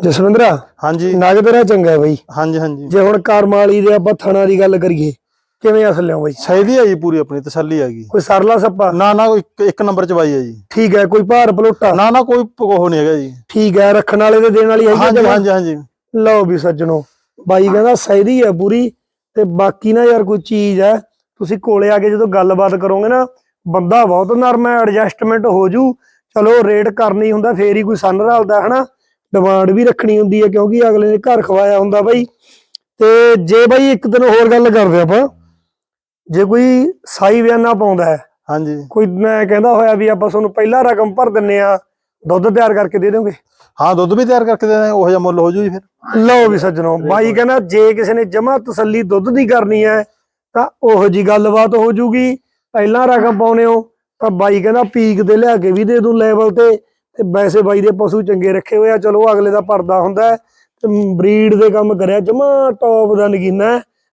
ਜਸਵਿੰਦਰਾ ਹਾਂਜੀ। ਨਗ ਤੇਰਾ ਚੰਗਾ ਬਈ। ਹਾਂਜੀ ਹਾਂਜੀ। ਜੇ ਹੁਣ ਕਰਮਾਲੀ ਦੇ ਆਪਾਂ ਥਣਾ ਦੀ ਗੱਲ ਕਰੀਏ ਕਿਵੇਂ ਅਸਲ ਲਿਓ ਬਈ? ਸਹੀ ਹੈ ਜੀ ਪੂਰੀ ਆਪਣੀ ਤਸੱਲੀ ਹੈਗੀ। ਕੋਈ ਸਰਲਾ ਸੱਪਾ? ਨਾ ਨਾ ਕੋਈ ਇੱਕ- ਨੰਬਰ ਚ ਬਾਈ ਹੈ ਜੀ। ਠੀਕ ਹੈ ਕੋਈ ਭਾਰ ਪਲੋਟਾ? ਨਾ ਨਾ ਕੋਈ ਉਹ ਨਹੀਂ ਹੈਗਾ ਜੀ। ਠੀਕ ਹੈ ਰੱਖਣ ਵਾਲੇ ਦੇ ਦੇਣ ਵਾਲੀ ਹੈਗੀ ਹਾਂਜੀ? ਹਾਂਜੀ ਹਾਂਜੀ। ਲਓ ਵੀ ਸੱਜਣੋ ਬਾਈ ਕਹਿੰਦਾ ਸਹੀ ਹੈ ਪੂਰੀ ਤੇ ਬਾਕੀ ਨਾ ਯਾਰ ਕੋਈ ਚੀਜ਼ ਹੈ ਤੁਸੀਂ ਕੋਲੇ ਆ ਕੇ ਜਦੋਂ ਗੱਲਬਾਤ ਕਰੋਗੇ ਨਾ ਬੰਦਾ ਬਹੁਤ ਨਰਮ ਹੈ ਐਡਜਸਟਮੈਂਟ ਹੋ ਜੂ। ਚਲੋ ਰੇਟ ਕਰਨੀ ਹੁੰਦਾ ਫੇਰ ਹੀ ਕੋਈ ਸੰਨ ਰਲਦਾ ਹਨਾ? ਡਿਮਾਂਡ ਵੀ ਰੱਖਣੀ ਹੁੰਦੀ ਹੈ ਕਿਉਂਕਿ ਅਗਲੇ ਨੇ ਘਰ ਖਵਾਇਆ ਹੁੰਦਾ ਬਾਈ। ਤੇ ਜੇ ਬਾਈ ਇੱਕ ਦਿਨ ਹੋਰ ਗੱਲ ਕਰਦੇ ਆਪਾਂ ਜੇ ਕੋਈ ਸਾਈ ਬਿਆਨਾ ਪਾਉਂਦਾ ਹੈ ਹਾਂਜੀ। ਕੋਈ ਮੈਂ ਕਹਿੰਦਾ ਹੋਇਆ ਵੀ ਆਪਾਂ ਤੁਹਾਨੂੰ ਪਹਿਲਾ ਰਕਮ ਭਰ ਦਿੰਨੇ ਆ ਦੁੱਧ ਤਿਆਰ ਕਰਕੇ ਦੇ ਦੋਗੇ ਹਾਂ ਦੁੱਧ ਵੀ ਤਿਆਰ ਕਰਕੇ ਦੇ ਦਾਂਗੇ ਉਹ ਜਿਹਾ ਮੁੱਲ ਹੋ ਜੂ ਜੀ ਫਿਰ। ਲਓ ਵੀ ਸੱਜਣੋ ਬਾਈ ਕਹਿੰਦਾ ਜੇ ਕਿਸੇ ਨੇ ਜਮਾ ਤਸੱਲੀ ਦੁੱਧ ਦੀ ਕਰਨੀ ਹੈ ਤਾਂ ਉਹੋ ਜੀ ਗੱਲਬਾਤ ਹੋ ਜੂਗੀ। ਪਹਿਲਾਂ ਰਕਮ ਪਾਉਨੇ ਹੋ ਤਾਂ ਬਾਈ ਕਹਿੰਦਾ ਪੀਕ ਦੇ ਲਿਆ ਕੇ ਵੀ ਦੇ ਦੂੰ ਲੈਵਲ ਤੇ। ਤੇ ਵੈਸੇ ਬਾਈ ਦੇ ਪਸ਼ੂ ਚੰਗੇ ਰੱਖੇ ਹੋਏ ਆ। ਚਲੋ ਅਗਲੇ ਦਾ ਪਰਦਾ ਹੁੰਦਾ ਤੇ ਬਰੀਡ ਦੇ ਕੰਮ ਕਰਿਆ। ਜਮਾ ਟੌਪ ਦਾ ਨਗੀਨਾ